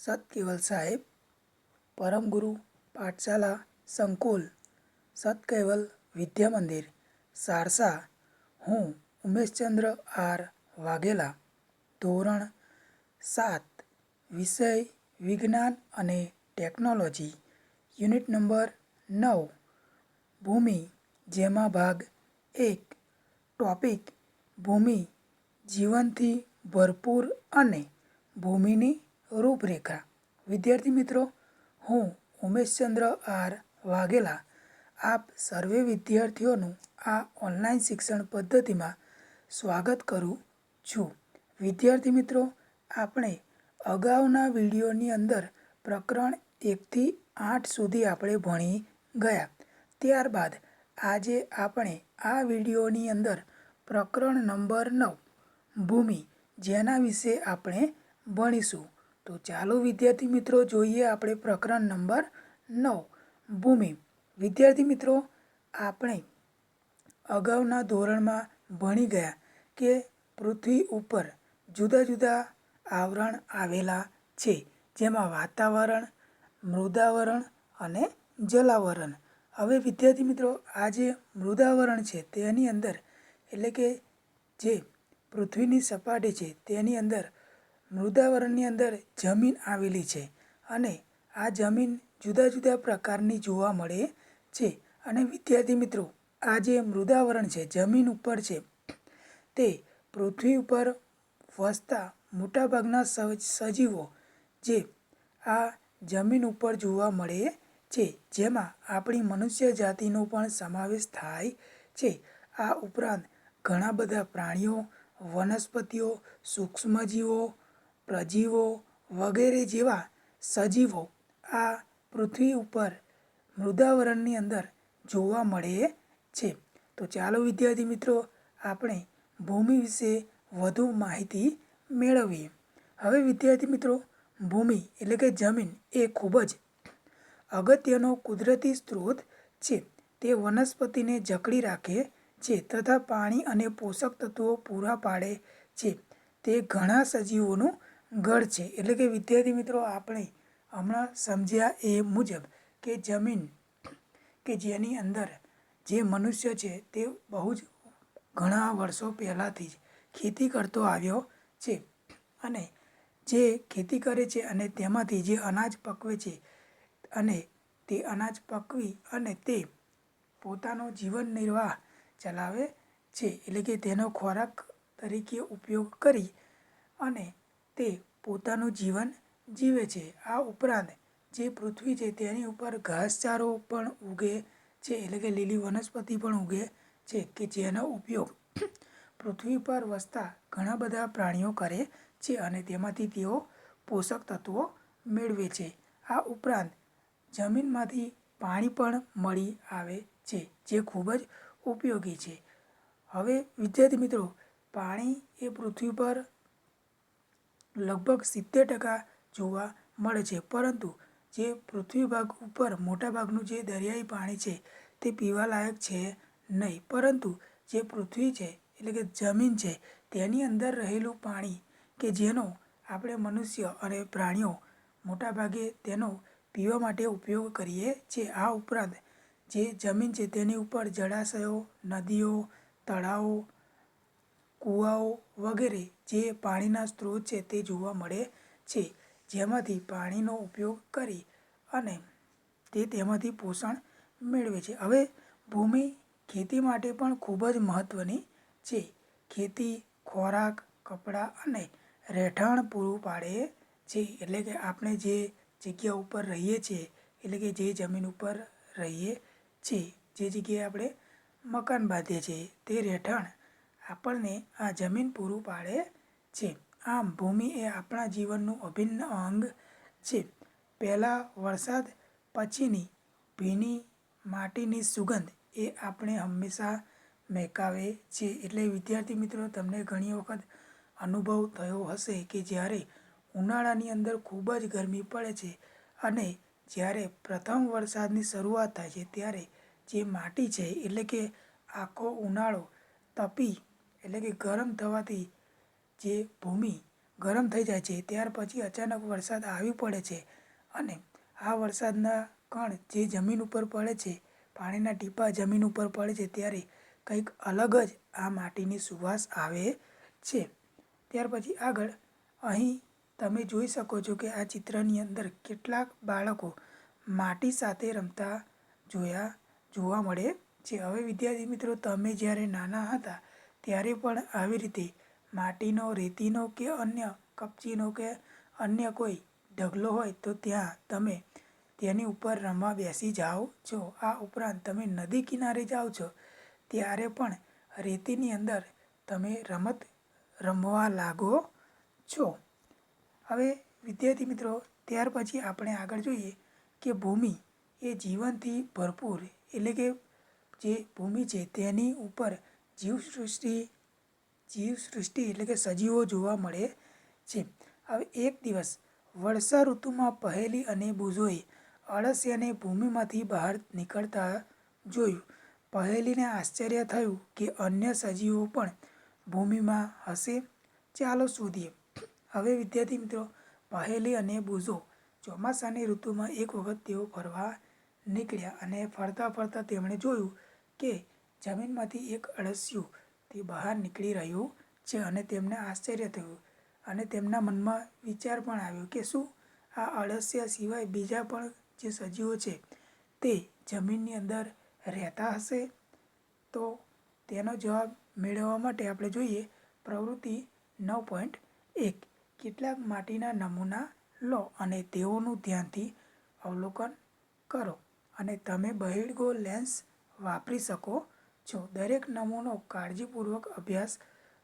સત કેવલ સાહેબ, પરમગુરુ, પાઠશાલા, સંકુલ સત કેવલ વિદ્યા મંદિર સારસા, હું ઉમેશચંદ્ર આર વાઘેલા, ધોરણ સાત, વિષય વિજ્ઞાન અને ટેકનોલોજી, યુનિટ નંબર નવ, ભૂમિ, જેમાં ભાગ એક, ટોપિક, ભૂમિ, જીવનથી ભરપૂર અને ભૂમિની રૂપરેખા. વિદ્યાર્થી મિત્રો, હું ઉમેશચંદ્ર આર વાઘેલા. આપ સર્વે વિદ્યાર્થીઓનું આ ઓનલાઈન શિક્ષણ પદ્ધતિમાં સ્વાગત કરું છું. વિદ્યાર્થી મિત્રો, આપણે અગાઉના વિડીયોની અંદર પ્રકરણ એકથી આઠ સુધી આપણે ભણી ગયા. ત્યારબાદ આજે આપણે આ વિડીયોની અંદર પ્રકરણ નંબર નવ, ભૂમિ, જેના વિશે આપણે ભણીશું. તો ચાલો વિદ્યાર્થી મિત્રો જોઈએ આપણે પ્રકરણ નંબર નવ. ભૂમિ. વિદ્યાર્થી મિત્રો, આપણે અગાઉના ધોરણમાં ભણી ગયા કે પૃથ્વી ઉપર જુદા જુદા આવરણ આવેલા છે, જેમાં વાતાવરણ, મૃદાવરણ અને જલાવરણ. હવે વિદ્યાર્થી મિત્રો, આ જે મૃદાવરણ છે તેની અંદર, એટલે કે જે પૃથ્વીની સપાટી છે તેની અંદર મૃદાવરણની અંદર જમીન આવેલી છે અને આ જમીન જુદા જુદા પ્રકારની જોવા મળે છે. અને વિદ્યાર્થી મિત્રો, આ જે મૃદાવરણ છે, જમીન ઉપર છે, તે પૃથ્વી ઉપર વસતા મોટાભાગના સજીવો જે આ જમીન ઉપર જોવા મળે છે, જેમાં આપણી મનુષ્ય જાતિનો પણ સમાવેશ થાય છે. આ ઉપરાંત ઘણા બધા પ્રાણીઓ, વનસ્પતિઓ, સૂક્ષ્મજીવો પ્રજીવો વગેરે જેવા સજીવો આ પૃથ્વી ઉપર મૃદાવરણની અંદર જોવા મળે છે. તો ચાલો, વિદ્યાર્થી મિત્રો, આપણે ભૂમિ વિશે વધુ માહિતી મેળવીએ. હવે, વિદ્યાર્થી મિત્રો, ભૂમિ એટલે કે જમીન એ ખૂબ જ અગત્યનો કુદરતી સ્ત્રોત છે. તે વનસ્પતિને જકડી રાખે છે તથા પાણી અને પોષક તત્વો પૂરા પાડે છે. તે ઘણા સજીવોનું ઘર છે. એટલે કે વિદ્યાર્થી મિત્રો, આપણે હમણાં સમજ્યા એ મુજબ કે જમીન કે જેની અંદર જે મનુષ્ય છે તે બહુ જ ઘણા વર્ષો પહેલાંથી જ ખેતી કરતો આવ્યો છે. અને જે ખેતી કરે છે અને તેમાંથી જે અનાજ પકવે છે અને તે અનાજ પકવી અને તે પોતાનો જીવન નિર્વાહ ચલાવે છે. એટલે કે તેનો ખોરાક તરીકે ઉપયોગ કરી અને તે પોતાનું જીવન જીવે છે. આ ઉપરાંત, જે પૃથ્વી છે તેની ઉપર ઘાસચારો પણ ઉગે છે, એટલે કે લીલી વનસ્પતિ પણ ઉગે છે, કે જેનો ઉપયોગ પૃથ્વી પર વસતા ઘણા બધા પ્રાણીઓ કરે છે અને તેમાંથી તેઓ પોષક તત્વો મેળવે છે. આ ઉપરાંત, જમીનમાંથી પાણી પણ મળી આવે છે, જે ખૂબ જ ઉપયોગી છે. હવે, વિદ્યાર્થી મિત્રો, પાણી એ પૃથ્વી પર લગભગ સિત્તેર ટકા જોવા મળે છે. પરંતુ જે પૃથ્વી ભાગ ઉપર મોટાભાગનું જે દરિયાઈ પાણી છે તે પીવાલાયક છે નહીં. પરંતુ જે પૃથ્વી છે, એટલે કે જમીન છે, તેની અંદર રહેલું પાણી કે જેનો આપણે મનુષ્ય અને પ્રાણીઓ મોટાભાગે તેનો પીવા માટે ઉપયોગ કરીએ છીએ, આ ઉપરાંત જે જમીન છે તેની ઉપર જળાશયો, નદીઓ, તળાવો કૂવાઓ વગેરે જે પાણીના સ્ત્રોત છે તે જોવા મળે છે. જેમાંથી પાણીનો ઉપયોગ કરી અને તે તેમાંથી પોષણ મેળવે છે. હવે ભૂમિ ખેતી માટે પણ ખૂબ જ મહત્ત્વની છે. ખેતી, ખોરાક, કપડાં અને રહેઠાણ પૂરું પાડે છે. એટલે કે આપણે જે જગ્યા ઉપર રહીએ છીએ, એટલે કે જે જમીન ઉપર રહીએ છીએ, જે જગ્યાએ આપણે મકાન બાંધીએ છીએ, તે રહેઠાણ આપણને આ જમીન પૂરું પાડે છે. આમ ભૂમિ એ આપણા જીવનનું અભિન્ન અંગ છે. પહેલાં વરસાદ, પછીની ભીની માટીની સુગંધ એ આપણે હંમેશા મહેકાવે છે. એટલે વિદ્યાર્થી મિત્રો, તમને ઘણી વખત અનુભવ થયો હશે કે જ્યારે ઉનાળાની અંદર ખૂબ જ ગરમી પડે છે અને જ્યારે પ્રથમ વરસાદની શરૂઆત થાય છે, ત્યારે જે માટી છે, એટલે કે આખો ઉનાળો તપી એટલે કે ગરમ થવાથી જે ભૂમિ ગરમ થઈ જાય છે, ત્યાર પછી અચાનક વરસાદ આવી પડે છે અને આ વરસાદના કણ જે જમીન ઉપર પડે છે, પાણીના ટીપા જમીન ઉપર પડે છે, ત્યારે કંઈક અલગ જ આ માટીની સુવાસ આવે છે. ત્યાર પછી આગળ અહીં તમે જોઈ શકો છો કે આ ચિત્રની અંદર કેટલાક બાળકો માટી સાથે રમતા જોયા, જોવા મળે છે. હવે વિદ્યાર્થી મિત્રો, તમે જ્યારે નાના હતા ત્યારે પણ આવી રીતે માટીનો, રેતીનો કે અન્ય કપચીનો કે અન્ય કોઈ ઢગલો હોય તો ત્યાં તમે તેની ઉપર રમવા બેસી જાઓ છો. આ ઉપરાંત તમે નદી કિનારે જાઓ છો, ત્યારે પણ રેતીની અંદર તમે રમત રમવા લાગો છો. હવે વિદ્યાર્થી મિત્રો, ત્યાર પછી આપણે આગળ જોઈએ કે ભૂમિ એ જીવનથી ભરપૂર, એટલે કે જે ભૂમિ છે તેની ઉપર જીવસૃષ્ટિ જીવસૃષ્ટિ એટલે કે સજીવો જોવા મળે છે. હવે એક દિવસ વર્ષા ઋતુમાં પહેલી અને બુઝોએ અળસિયાને ભૂમિમાંથી બહાર નીકળતા જોયું. પહેલીને આશ્ચર્ય થયું કે અન્ય સજીવો પણ ભૂમિમાં હશે. ચાલો શોધીએ. હવે વિદ્યાર્થી મિત્રો, પહેલી અને બુઝો ચોમાસાની ઋતુમાં એક વખત તેઓ ફરવા નીકળ્યા અને ફરતા ફરતા તેમણે જોયું કે જમીનમાંથી એક અળસિયું તે બહાર નીકળી રહ્યું છે અને તેમને આશ્ચર્ય થયું અને તેમના મનમાં વિચાર પણ આવ્યો કે શું આ અળસિયા સિવાય બીજા પણ જે સજીવો છે તે જમીનની અંદર રહેતા હશે? તો તેનો જવાબ મેળવવા માટે આપણે જોઈએ પ્રવૃત્તિ નવ પોઈન્ટ એક. કેટલાક માટીના નમૂના લો અને તેઓનું ધ્યાનથી અવલોકન કરો અને તમે બહિર્ગો લેન્સ વાપરી શકો છો દરેક નમૂનો કાળજીપૂર્વક અભ્યાસ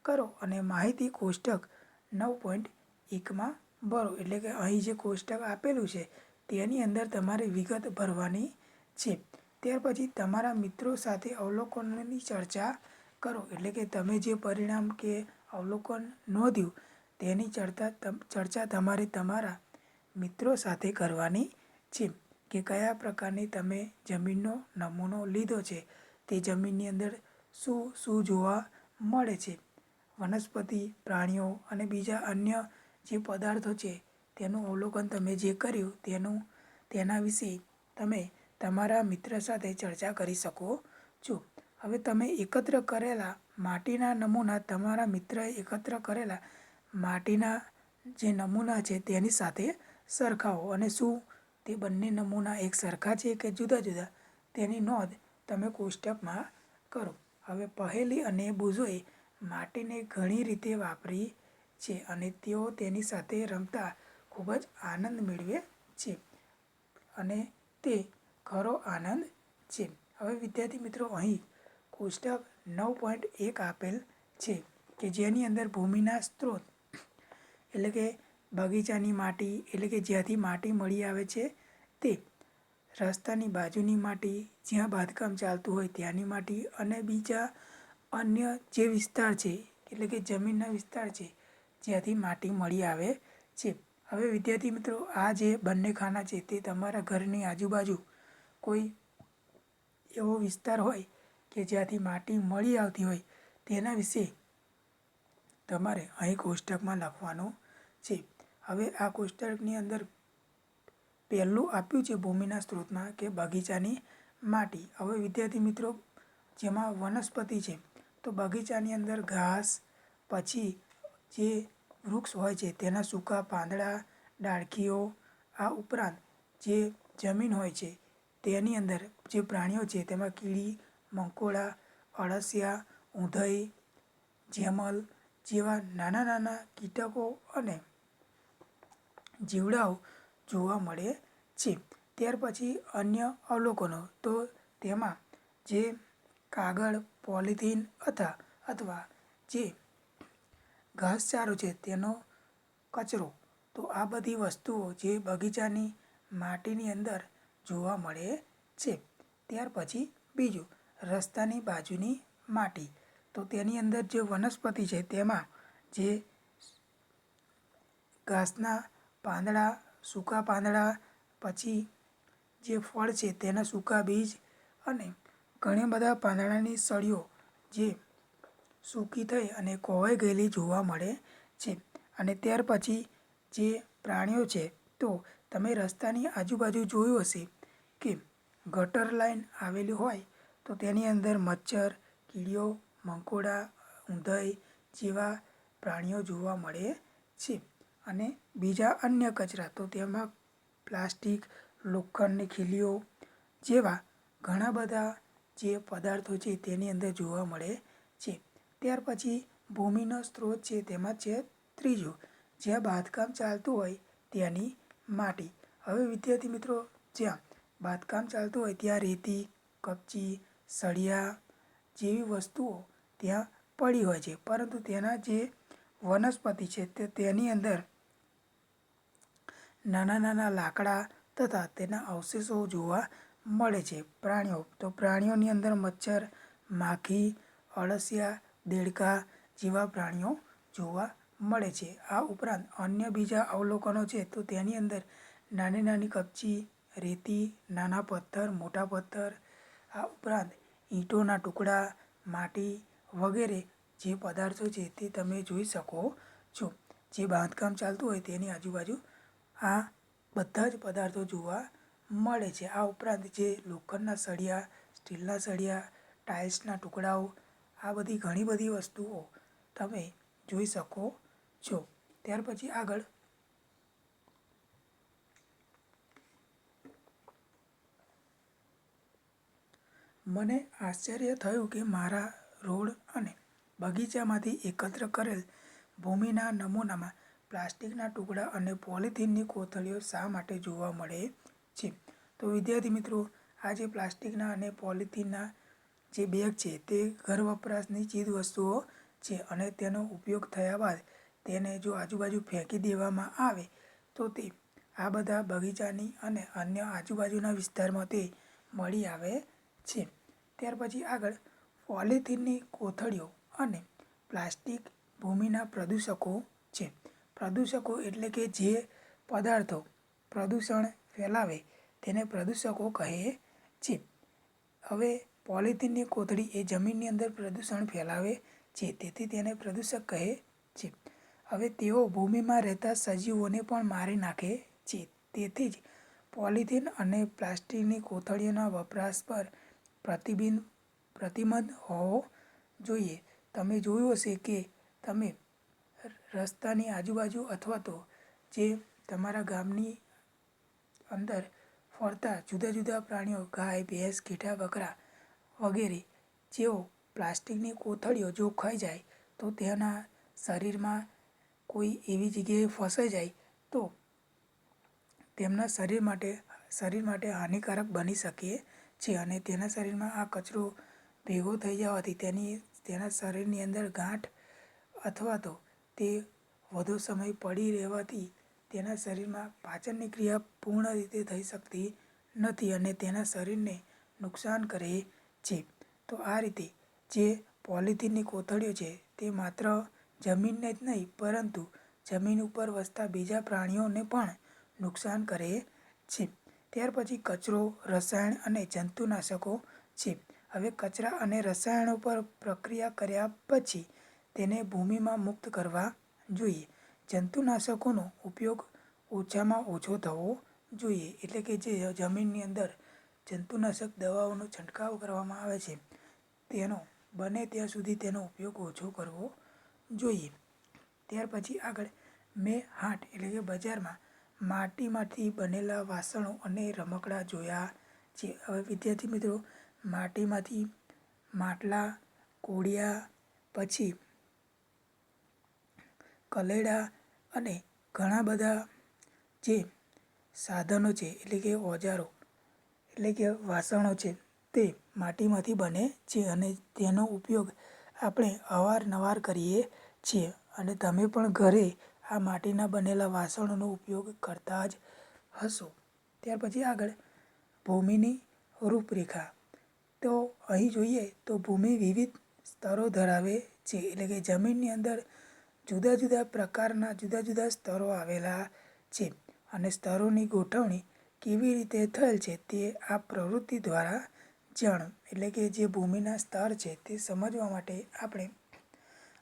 કરો અને માહિતી કોષ્ટક નવ પોઈન્ટ એકમાં ભરો. એટલે કે અહીં જે કોષ્ટક આપેલું છે, તેની અંદર તમારે વિગત ભરવાની છે. ત્યાર પછી તમારા મિત્રો સાથે અવલોકનોની ચર્ચા કરો. એટલે કે તમે જે પરિણામ કે અવલોકન નોંધ્યું, તેની ચર્ચા ચર્ચા તમારે તમારા મિત્રો સાથે કરવાની છે કે કયા પ્રકારની તમે જમીનનો નમૂનો લીધો છે. તે જમીનની અંદર શું શું જોવા મળે છે? વનસ્પતિ, પ્રાણીઓ અને બીજા અન્ય જે પદાર્થો છે, તેનું અવલોકન તમે જે કર્યું તેનું, તેના વિશે તમે તમારા મિત્ર સાથે ચર્ચા કરી શકો છો. હવે તમે એકત્ર કરેલા માટીના નમૂના તમારા મિત્રએ એકત્ર કરેલા માટીના જે નમૂના છે તેની સાથે સરખાવો. અને શું? તે બંને નમૂના એક સરખા છે કે જુદા જુદા? તેની નોંધ તમે કોષ્ટકમાં કરો. હવે પહેલી અને બુઝોએ માટીને ઘણી રીતે વાપરી છે અને તેઓ તેની સાથે રમતા ખૂબ જ આનંદ મેળવે છે અને તે ખરો આનંદ છે. હવે વિદ્યાર્થી મિત્રો, અહીં કોષ્ટક નવ પોઈન્ટ એક આપેલ છે કે જેની અંદર ભૂમિના સ્ત્રોત એટલે કે બગીચાની માટી એટલે કે જ્યાંથી માટી મળી આવે છે તે રસ્તાની બાજુની માટી જ્યાં બાંધકામ ચાલતું હોય ત્યાંની માટી અને બીજા અન્ય જે વિસ્તાર છે, એટલે કે જમીનના વિસ્તાર છે, જ્યાંથી માટી મળી આવે છે. હવે વિદ્યાર્થી મિત્રો, આ જે બંને ખાના છે તે તમારા ઘરની આજુબાજુ કોઈ એવો વિસ્તાર હોય કે જ્યાંથી માટી મળી આવતી હોય તેના વિશે તમારે અહીં કોષ્ટકમાં લખવાનું છે. હવે આ કોષ્ટકની અંદર પહેલું આપ્યું છે ભૂમિના સ્ત્રોતમાં કે બગીચાની માટી. હવે વિદ્યાર્થી મિત્રો, જેમાં વનસ્પતિ છે, તો બગીચાની અંદર ઘાસ, પછી જે વૃક્ષ હોય છે, તેના સૂકા પાંદડા, ડાળખીઓ, આ ઉપરાંત જે જમીન હોય છે, તેની અંદર જે પ્રાણીઓ છે, તેમાં કીડી, મંકોડા, અળસિયા ઊંધઈ જેમલ જેવા નાના નાના કીટકો અને જીવડાઓ જોવા મળે છે. ત્યાર પછી અન્ય અવલોકનો. તો તેમાં જે કાગળ, પોલિથીન અથવા અથવા જે ઘાસચારો છે તેનો કચરો. તો આ બધી વસ્તુઓ જે બગીચાની માટીની અંદર જોવા મળે છે. ત્યાર પછી બીજું, રસ્તાની બાજુની માટી. તો તેની અંદર જે વનસ્પતિ છે તેમાં જે ઘાસના પાંદડા સૂકા પાંદડા પછી જે ફળ છે તેના સૂકા બીજ અને ઘણા બધા પાંદડાની સળીઓ જે સૂકી થઈ અને કોવાઈ ગયેલી જોવા મળે છે. અને ત્યાર પછી જે પ્રાણીઓ છે, તો તમે રસ્તાની આજુબાજુ જોયું હશે કે ગટર લાઈન આવેલી હોય તો તેની અંદર મચ્છર, કીડીઓ, મંકોડા, ઊંધઈ જેવા પ્રાણીઓ જોવા મળે છે. અને બીજા અન્ય કચરા, તો તેમાં પ્લાસ્ટિક, લોખંડની ખીલીઓ જેવા ઘણા બધા જે પદાર્થો છે તેની અંદર જોવા મળે છે. ત્યાર પછી ભૂમિનો સ્ત્રોત છે, તેમાં છે ત્રીજો. જ્યાં બાંધકામ ચાલતું હોય ત્યાંની માટી. હવે વિદ્યાર્થી મિત્રો, જ્યાં બાંધકામ ચાલતું હોય ત્યાં રેતી, કપચી, સળિયા જેવી વસ્તુઓ ત્યાં પડી હોય છે. પરંતુ તેના જે વનસ્પતિ છે તે તેની અંદર નાના નાના લાકડા તથા તેના અવશેષો જોવા મળે છે. પ્રાણીઓ, તો પ્રાણીઓની અંદર મચ્છર, માખી, અળસિયા, દેડકા જેવા પ્રાણીઓ જોવા મળે છે. આ ઉપરાંત અન્ય બીજા અવલોકનો છે, તો તેની અંદર નાની નાની કપચી, રેતી, નાના પથ્થર, મોટા પથ્થર, આ ઉપરાંત ઈંટોના ટુકડા, માટી વગેરે જે પદાર્થો છે તે તમે જોઈ શકો છો. જે બાંધકામ ચાલતું હોય તેની આજુબાજુ આ બધા જ પદાર્થો જોવા મળે છે. આ ઉપરાંત જે લોખંડના સળિયા, સ્ટીલના સળિયા, ટાઇલ્સના ટુકડાઓ, આ બધી ઘણી બધી વસ્તુઓ તમે જોઈ શકો છો. ત્યાર પછી આગળ. મને આશ્ચર્ય થયું કે મારા રોડ અને બગીચામાંથી એકત્ર કરેલ ભૂમિના નમૂનામાં પ્લાસ્ટિકના ટુકડા અને પોલિથીનની કોથળીઓ શા માટે જોવા મળે છે? તો વિદ્યાર્થી મિત્રો, આ જે પ્લાસ્ટિકના અને પોલિથીનના જે બેગ છે, તે ઘર વપરાશની ચીજ વસ્તુઓ છે અને તેનો ઉપયોગ થયા બાદ તેને જો આજુબાજુ ફેંકી દેવામાં આવે, તો તે આ બધા બગીચાની અને અન્ય આજુબાજુના વિસ્તારમાં તે મળી આવે છે. ત્યાર પછી આગળ, પોલિથીનની કોથળીઓ અને પ્લાસ્ટિક ભૂમિના પ્રદૂષકો છે. પ્રદૂષકો એટલે કે જે પદાર્થો પ્રદૂષણ ફેલાવે તેને પ્રદૂષકો કહે છે. હવે પોલિથીનની કોથળી એ જમીનની અંદર પ્રદૂષણ ફેલાવે છે, તેથી તેને પ્રદૂષક કહે છે. હવે તેઓ ભૂમિમાં રહેતા સજીવોને પણ મારી નાખે છે. તેથી જ પોલિથીન અને પ્લાસ્ટિકની કોથળીઓના વપરાશ પર પ્રતિબિંબ, પ્રતિબંધ હોવો જોઈએ. તમે જોયું હશે કે તમે રસ્તાની આજુબાજુ અથવા તો જે તમારા ગામની અંદર ફરતા જુદા જુદા પ્રાણીઓ, ગાય, ભેંસ, ઘેટા, બકરા વગેરે, જેઓ પ્લાસ્ટિકની કોથળીઓ જો ખાઈ જાય તો તેના શરીરમાં કોઈ એવી જગ્યાએ ફસાઈ જાય તો તેમના શરીર માટે શરીર માટે હાનિકારક બની શકે છે અને તેના શરીરમાં આ કચરો ભેગો થઈ જવાથી તેની, તેના શરીરની અંદર ગાંઠ અથવા તો તે વધુ સમય પડી રહેવાથી તેના શરીરમાં પાચનની ક્રિયા પૂર્ણ રીતે થઈ શકતી નથી અને તેના શરીરને નુકસાન કરે છે. તો આ રીતે જે પોલિથીનની કોથળીઓ છે તે માત્ર જમીનને જ નહીં, પરંતુ જમીન ઉપર વસતા બીજા પ્રાણીઓને પણ નુકસાન કરે છે. ત્યાર પછી કચરો, રસાયણ અને જંતુનાશકો છે. હવે કચરા અને રસાયણો પર પ્રક્રિયા કર્યા પછી તેને ભૂમિમાં મુક્ત કરવા જોઈએ. જંતુનાશકોનો ઉપયોગ ઓછામાં ઓછો થવો જોઈએ, એટલે કે જે જમીનની અંદર જંતુનાશક દવાઓનો છંટકાવ કરવામાં આવે છે, તેનો બને ત્યાં સુધી તેનો ઉપયોગ ઓછો કરવો જોઈએ. ત્યાર પછી આગળ મેં હાટ એટલે કે બજારમાં માટીમાંથી બનેલા વાસણો અને રમકડાં જોયા છે. હવે વિદ્યાર્થી મિત્રો, માટીમાંથી માટલા કોડિયા પછી કલેડા અને ઘણા બધા જે સાધનો છે, એટલે કે ઓજારો, એટલે કે વાસણો છે, તે માટીમાંથી બને છે અને તેનો ઉપયોગ આપણે અવારનવાર કરીએ છીએ. અને તમે પણ ઘરે આ માટીના બનેલા વાસણોનો ઉપયોગ કરતા જ હશો. ત્યાર પછી આગળ ભૂમિની રૂપરેખા. તો અહીં જોઈએ તો ભૂમિ વિવિધ સ્તરો ધરાવે છે, એટલે કે જમીનની અંદર જુદા જુદા પ્રકારના જુદા જુદા સ્તરો આવેલા છે અને સ્તરોની ગોઠવણી કેવી રીતે થયેલ છે તે આ પ્રવૃત્તિ દ્વારા જણ, એટલે કે જે ભૂમિના સ્તર છે તે સમજવા માટે આપણે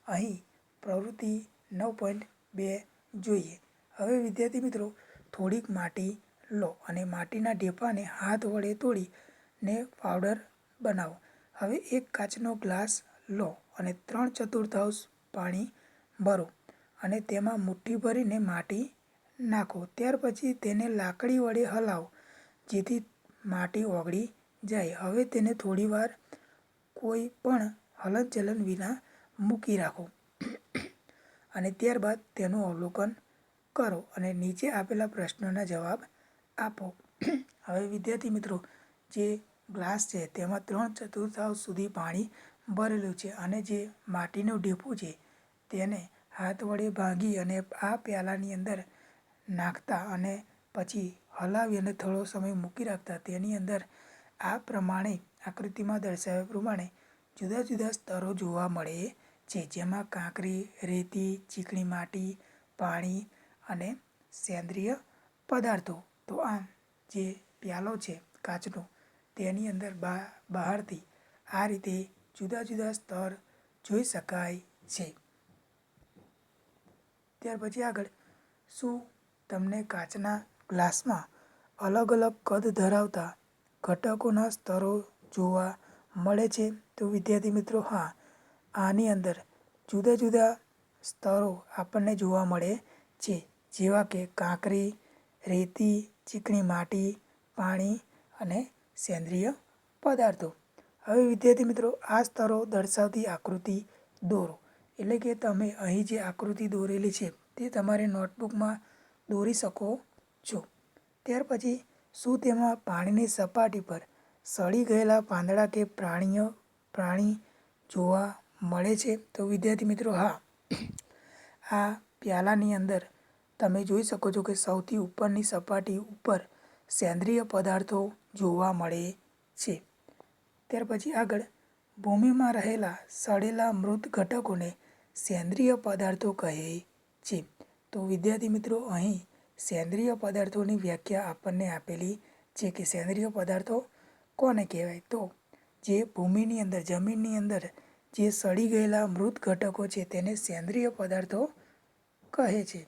અહીં પ્રવૃત્તિ નવ પોઈન્ટ બે જોઈએ. હવે વિદ્યાર્થી મિત્રો, થોડીક માટી લો અને માટીના ઢેપાને હાથ વડે તોડીને પાવડર બનાવો. હવે એક કાચનો ગ્લાસ લો અને ત્રણ ચતુર્થાંશ પાણી ભરો અને તેમાં મુઠ્ઠી ભરીને માટી નાખો. ત્યાર પછી તેને લાકડી વડે હલાવો, જેથી માટી ઓગળી જાય. હવે તેને થોડીવાર કોઈ પણ હલનચલન વિના મૂકી રાખો અને ત્યારબાદ તેનું અવલોકન કરો અને નીચે આપેલા પ્રશ્નોના જવાબ આપો. હવે વિદ્યાર્થી મિત્રો, જે ગ્લાસ છે તેમાં ત્રણ ચતુર્થાંશ સુધી પાણી ભરેલું છે અને જે માટીનું ઢેફું છે તેને હાથ વડે ભાંગી અને આ પ્યાલાની અંદર નાખતા અને પછી હલાવી અને થોડો સમય મૂકી રાખતા. તેની અંદર આ પ્રમાણે આકૃતિમાં દર્શાવ્યા પ્રમાણે જુદા જુદા સ્તરો જોવા મળે છે, જેમાં કાંકરી, રેતી, ચીકણી માટી, પાણી અને સેન્દ્રિય પદાર્થો. તો આ જે પ્યાલો છે કાચનો, તેની અંદર બહારથી આ રીતે જુદા જુદા સ્તર જોઈ શકાય છે. ત્યાર પછી આગળ. શું તમને કાચના ગ્લાસમાં અલગ અલગ કદ ધરાવતા ઘટકોના સ્તરો જોવા મળે છે? તો વિદ્યાર્થી મિત્રો, હા, આની અંદર જુદા જુદા સ્તરો આપણને જોવા મળે છે. જેવા કે કાંકરી, રેતી, ચીકણી માટી, પાણી અને સેન્દ્રિય પદાર્થો. હવે વિદ્યાર્થી મિત્રો, આ સ્તરો દર્શાવતી આકૃતિ દોરો. એટલે કે તમે અહીં જે આકૃતિ દોરેલી છે, તે તમારે નોટબુકમાં દોરી શકો છો. ત્યાર પછી, શું તેમાં પાણીની સપાટી પર સડી ગયેલા પાંદડા કે પ્રાણીઓ, પ્રાણી જોવા મળે છે? તો વિદ્યાર્થી મિત્રો, હા. આ પ્યાલાની અંદર તમે જોઈ શકો છો કે સૌથી ઉપરની સપાટી ઉપર સેન્દ્રિય પદાર્થો જોવા મળે છે. ત્યાર પછી આગળ, ભૂમિમાં રહેલા સડેલા મૃત ઘટકોને સેન્દ્રિય પદાર્થો કહે છે. તો વિદ્યાર્થી મિત્રો, અહીં સેન્દ્રિય પદાર્થોની વ્યાખ્યા આપણને આપેલી છે કે સેન્દ્રિય પદાર્થો કોને કહેવાય? તો જે ભૂમિની અંદર, જમીનની અંદર જે સડી ગયેલા મૃત ઘટકો છે તેને સેન્દ્રિય પદાર્થો કહે છે.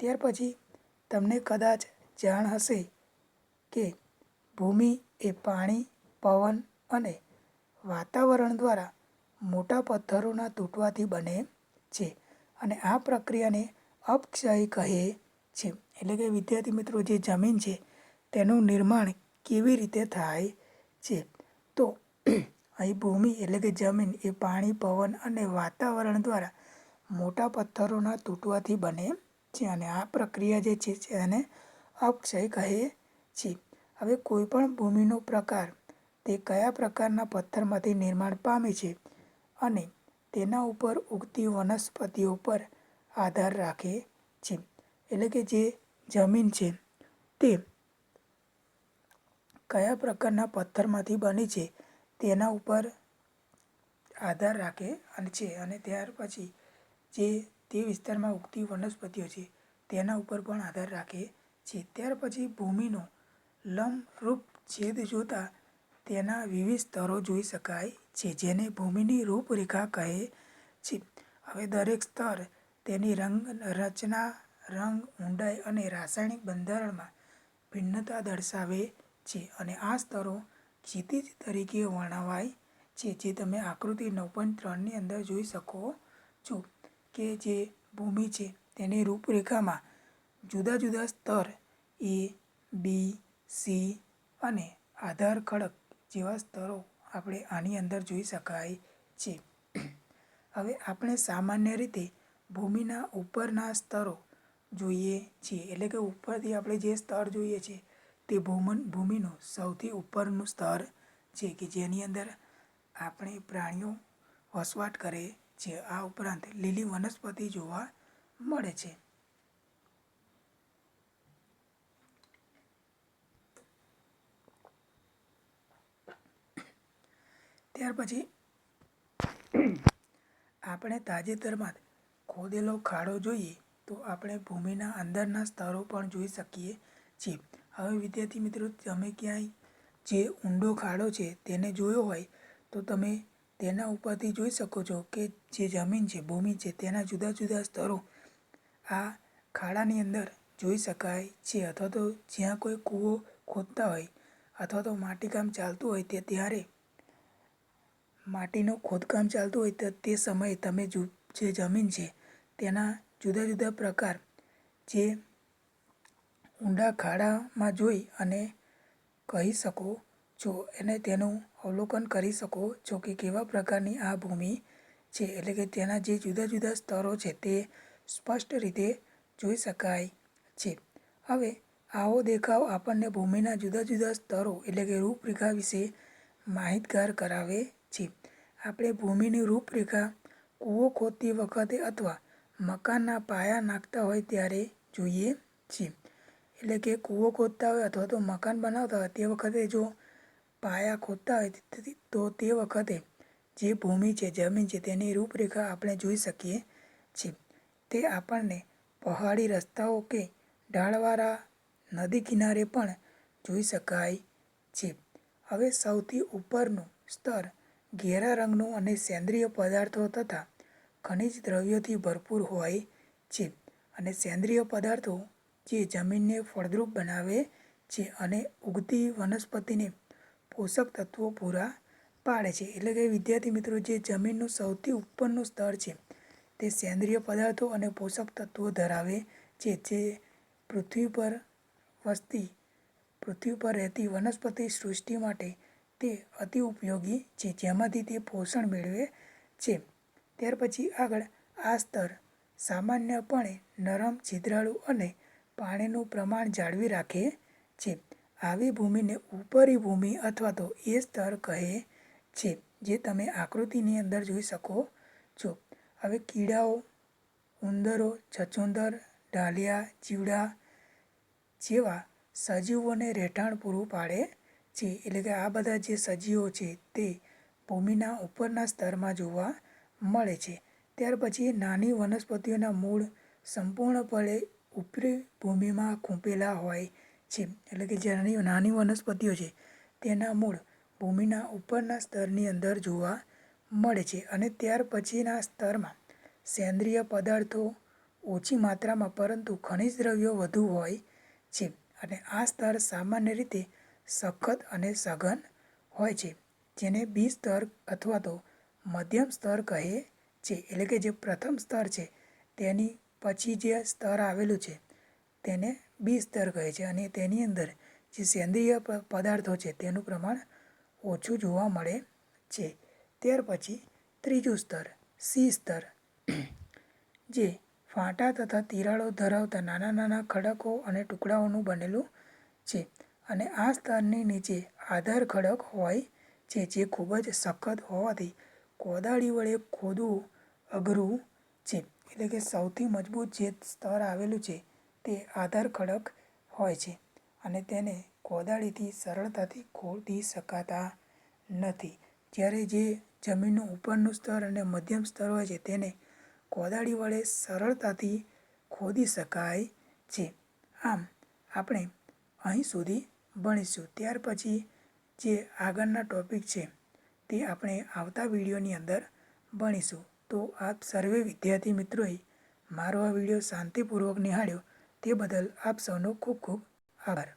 ત્યાર પછી તમને કદાચ જાણ હશે કે ભૂમિ એ પાણી, પવન અને વાતાવરણ દ્વારા મોટા પથ્થરોના તૂટવાથી બને છે અને આ પ્રક્રિયાને અપક્ષય કહે છે. એટલે કે વિદ્યાર્થી મિત્રો, જે જમીન છે તેનું નિર્માણ કેવી રીતે થાય છે? તો અહીં ભૂમિ એટલે કે જમીન એ પાણી, પવન અને વાતાવરણ દ્વારા મોટા પથ્થરોના તૂટવાથી બને છે અને આ પ્રક્રિયા જે છે એને અપક્ષય કહે છે. હવે કોઈ પણ ભૂમિનો પ્રકાર તે કયા પ્રકારના પથ્થરમાંથી નિર્માણ પામે છે? અને તેના ઉપર ઉગતી વનસ્પતિઓ પર આધાર રાખે છે. એટલે કે જે જમીન છે, તે કયા પ્રકારના પથ્થરમાંથી બની છે, તેના ઉપર આધાર રાખે અને છે. અને ત્યાર પછી જે તે વિસ્તારમાં ઉગતી વનસ્પતિઓ છે, તેના ઉપર પણ આધાર રાખે છે. ત્યાર પછી ભૂમિનો લંબરૂપ છેદ જોતાં તેના વિવિધ સ્તરો જોઈ શકાય છે, જેને ભૂમિની રૂપરેખા કહે છે. હવે દરેક સ્તર તેની રંગ, રચના, રંગ, ઊંડાઈ અને રાસાયણિક બંધારણમાં ભિન્નતા દર્શાવે છે અને આ સ્તરો ક્ષિતિજ તરીકે વર્ણવાય છે, જે તમે આકૃતિ નવ પોઈન્ટ ત્રણની અંદર જોઈ શકો છો કે જે ભૂમિ છે તેની રૂપરેખામાં જુદા જુદા સ્તર એ બી સી અને આધાર ખડક જેવા સ્તરો આપણે આની અંદર જોઈ શકાય છે. હવે આપણે સામાન્ય રીતે ભૂમિના ઉપરના સ્તરો જોઈએ છીએ. એટલે કે ઉપરથી આપણે જે સ્તર જોઈએ છીએ તે ભૂમન, ભૂમિનું સૌથી ઉપરનું સ્તર છે કે જેની અંદર આપણે પ્રાણીઓ વસવાટ કરે છે. આ ઉપરાંત લીલી વનસ્પતિ જોવા મળે છે. ત્યાર પછી આપણે તાજેતરમાં ખોદેલો ખાડો જોઈએ તો આપણે ભૂમિના અંદરના સ્તરો પણ જોઈ શકીએ છીએ. હવે વિદ્યાર્થી મિત્રો, તમે ક્યાંય જે ઊંડો ખાડો છે તેને જોયો હોય તો તમે તેના ઉપરથી જોઈ શકો છો કે જે જમીન છે, ભૂમિ છે, તેના જુદા જુદા સ્તરો આ ખાડાની અંદર જોઈ શકાય છે. અથવા તો જ્યાં કોઈ કૂવો ખોદતા હોય અથવા તો માટીકામ ચાલતું હોય તે ત્યારે માટીનું ખોદકામ ચાલતું હોય તો તે સમયે તમે જે જમીન છે તેના જુદા જુદા પ્રકાર, જે ઊંડા ખાડામાં જોઈ અને કહી શકો છો અને તેનું અવલોકન કરી શકો છો કે કેવા પ્રકારની આ ભૂમિ છે. એટલે કે તેના જે જુદા જુદા સ્તરો છે તે સ્પષ્ટ રીતે જોઈ શકાય છે. હવે આવો દેખાવ આપણને ભૂમિના જુદા જુદા સ્તરો એટલે કે રૂપરેખા વિશે માહિતગાર કરાવે આપણે ભૂમિની રૂપરેખા કૂવો ખોદતી વખતે અથવા મકાનના પાયા નાખતા હોય ત્યારે જોઈએ છીએ. એટલે કે કૂવો ખોદતા હોય અથવા તો મકાન બનાવતા હોય તે વખતે જો પાયા ખોદતા હોય તો તે વખતે જે ભૂમિ છે, જમીન છે તેની રૂપરેખા આપણે જોઈ શકીએ છીએ. તે આપણને પહાડી રસ્તાઓ કે ઢાળવાળા નદી કિનારે પણ જોઈ શકાય છે. હવે સૌથી ઉપરનું સ્તર ઘેરા રંગનું અને સેન્દ્રિય પદાર્થો તથા ખનિજ દ્રવ્યોથી ભરપૂર હોય છે. અને સેન્દ્રિય પદાર્થો જે જમીનને ફળદ્રુપ બનાવે છે અને ઉગતી વનસ્પતિને પોષક તત્વો પૂરા પાડે છે. એટલે કે વિદ્યાર્થી મિત્રો, જે જમીનનું સૌથી ઉપરનું સ્તર છે, તે સેન્દ્રિય પદાર્થો અને પોષક તત્વો ધરાવે છે. જે પૃથ્વી પર વસતી, પૃથ્વી પર રહેતી વનસ્પતિ સૃષ્ટિ માટે તે અતિ ઉપયોગી છે, જેમાંથી તે પોષણ મેળવે છે. ત્યાર પછી આગળ આ સ્તર સામાન્યપણે નરમ, છિદ્રાળુ અને પાણીનું પ્રમાણ જાળવી રાખે છે. આવી ભૂમિને ઉપરી ભૂમિ અથવા તો એ સ્તર કહે છે, જે તમે આકૃતિની અંદર જોઈ શકો છો. હવે કીડાઓ, ઉંદરો છછુંદર ડાલિયા ચીવડા જેવા સજીવોને રહેઠાણ પૂરું પાડે છે, એટલે કે આ બધા જે સજીવો છે તે ભૂમિના ઉપરના સ્તરમાં જોવા મળે છે. ત્યાર પછી નાની વનસ્પતિઓના મૂળ સંપૂર્ણપણે ઉપરી ભૂમિમાં ખૂંપેલા હોય છે, એટલે કે જે નાની વનસ્પતિઓ છે તેના મૂળ ભૂમિના ઉપરના સ્તરની અંદર જોવા મળે છે. અને ત્યાર પછીના સ્તરમાં સેન્દ્રિય પદાર્થો ઓછી માત્રામાં, પરંતુ ખનિજ દ્રવ્યો વધુ હોય છે. અને આ સ્તર સામાન્ય રીતે સખત અને સઘન હોય છે, જેને બી સ્તર અથવા તો મધ્યમ સ્તર કહે છે, એટલે કે જે પ્રથમ સ્તર છે, તેની પછી જે સ્તર આવેલું છે, તેને બી સ્તર કહે છે. અને તેની અંદર જે સેન્દ્રિય પદાર્થો છે, તેનું પ્રમાણ ઓછું જોવા મળે છે. ત્યાર પછી ત્રીજું સ્તર, સી સ્તર. જે ફાંટા તથા તિરાડો ધરાવતા નાના નાના ખડકો અને ટુકડાઓનું બનેલું છે. અને આ સ્તરની નીચે આધાર ખડક હોય છે જે ખૂબ જ સખત હોવાથી કોદાળી વડે ખોદવું અઘરું છે. એટલે કે સૌથી મજબૂત જે સ્તર આવેલું છે તે આધાર ખડક હોય છે અને તેને કોદાળીથી સરળતાથી ખોદી શકાતા નથી. જ્યારે જે જમીનનું ઉપરનું સ્તર અને મધ્યમ સ્તર હોય છે તેને કોદાળી વડે સરળતાથી ખોદી શકાય છે. આમ, આપણે અહીં સુધી ભણીશું. ત્યાર પછી જે આગળના ટોપિક છે તે આપણે આવતા વિડીયોની અંદર ભણીશું. તો આપ સર્વે વિદ્યાર્થી મિત્રોએ મારો આ વીડિયો શાંતિપૂર્વક નિહાળ્યો. તે બદલ આપ સૌનો ખૂબ ખૂબ આભાર.